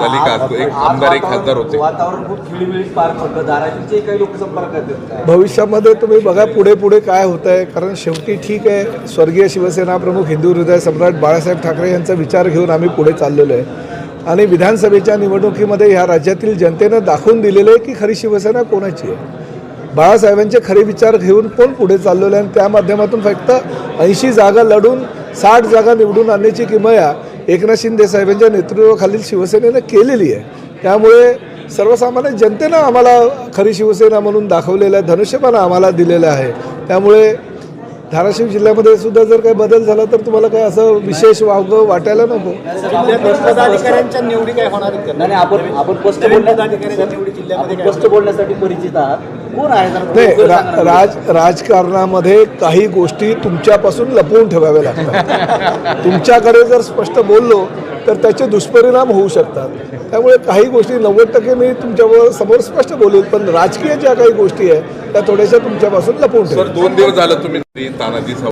झाली का एक आमदार एक खासदार होते. वातावरण खूप खिळीमिळीत पार पडलं. धाराशिवचे काही लोक संपर्कात आहेत का? भविष्यामध्ये तुम्ही बघा पुढे पुढे काय होत आहे. कारण शेवटी ठीक आहे स्वर्गीय शिवसेना प्रमुख हिंदू हृदय सम्राट बाळासाहेब ठाकरे यांचा विचार घेऊन आम्ही पुढे चाललेलो आहे. आणि विधानसभेच्या निवडणुकीमध्ये ह्या राज्यातील जनतेनं दाखवून दिलेलं आहे की खरी शिवसेना कोणाची आहे. बाळासाहेबांचे खरे विचार घेऊन कोण पुढे चाललेलं आहे. आणि त्या माध्यमातून फक्त ऐंशी जागा लढून साठ जागा निवडून आणण्याची किमया एकनाथ शिंदे साहेबांच्या नेतृत्वाखालील शिवसेनेनं केलेली आहे. त्यामुळे सर्वसामान्य जनतेनं आम्हाला खरी शिवसेना म्हणून दाखवलेलं आहे धनुष्यबाण आम्हाला दिलेलं आहे. त्यामुळे धाराशिव जिल्ह्यामध्ये सुद्धा जर काही बदल झाला तर तुम्हाला काय असं विशेष वावगं वाटायला नको पदाधिकाऱ्यांच्या निवडी काय होणार आहेत का? नाही आपण आपण स्पष्ट स्पष्ट बोलण्यासाठी परिचित आहात कोण आहे. राज राजकारणामध्ये काही गोष्टी तुमच्यापासून लपवून ठेवाव्या लागतात तुमच्याकडे जर स्पष्ट बोललो तर त्याचे दुष्परिणाम होऊ शकतात. त्यामुळे काही गोष्टी नव्वद टक्के मी तुमच्यासमोर स्पष्ट बोलेल पण राजकीय ज्या काही गोष्टी आहेत त्या थोड्याशा तुमच्यापासून लपवून दोन दिवस झालं तुम्ही तानाजी